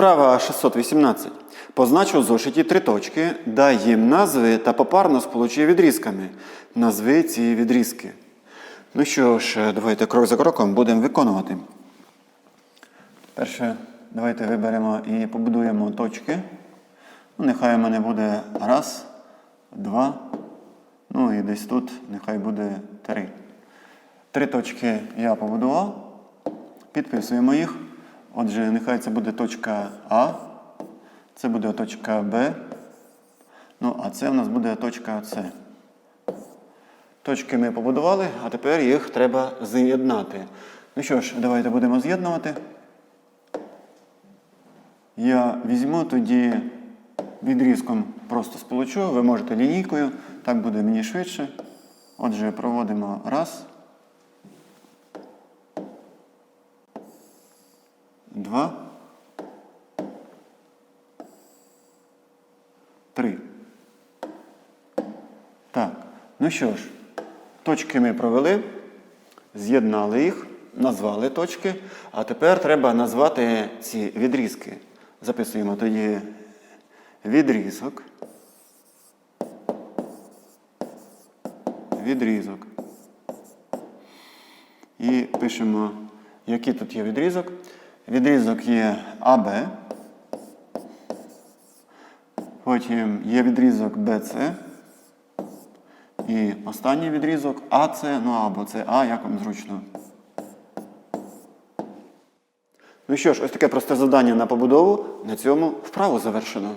Вправа 618. Познач у зошиті три точки, дай їм назви та попарно сполучи відрізками. Назви ці відрізки. Ну що ж, давайте крок за кроком будемо виконувати. Перше, давайте виберемо і побудуємо точки. Ну, нехай у мене буде раз, два, ну і десь тут нехай буде три. Три точки я побудував. Підписуємо їх. Отже, нехай це буде точка А, це буде точка Б. Ну, а це в нас буде точка С. Точки ми побудували, а тепер їх треба з'єднати. Ну що ж, давайте будемо з'єднувати. Я візьму тоді відрізком просто сполучу, ви можете лінійкою, так буде мені швидше. Отже, проводимо раз. Два. Три. Так. Ну що ж, точки ми провели, з'єднали їх, назвали точки, а тепер треба назвати ці відрізки. Записуємо тоді відрізок. Відрізок. І пишемо, який тут є відрізок. Відрізок є АБ. Потім є відрізок БЦ. І останній відрізок АЦ, ну або це А, як вам зручно. Ну що ж, ось таке просте завдання на побудову. На цьому вправу завершено.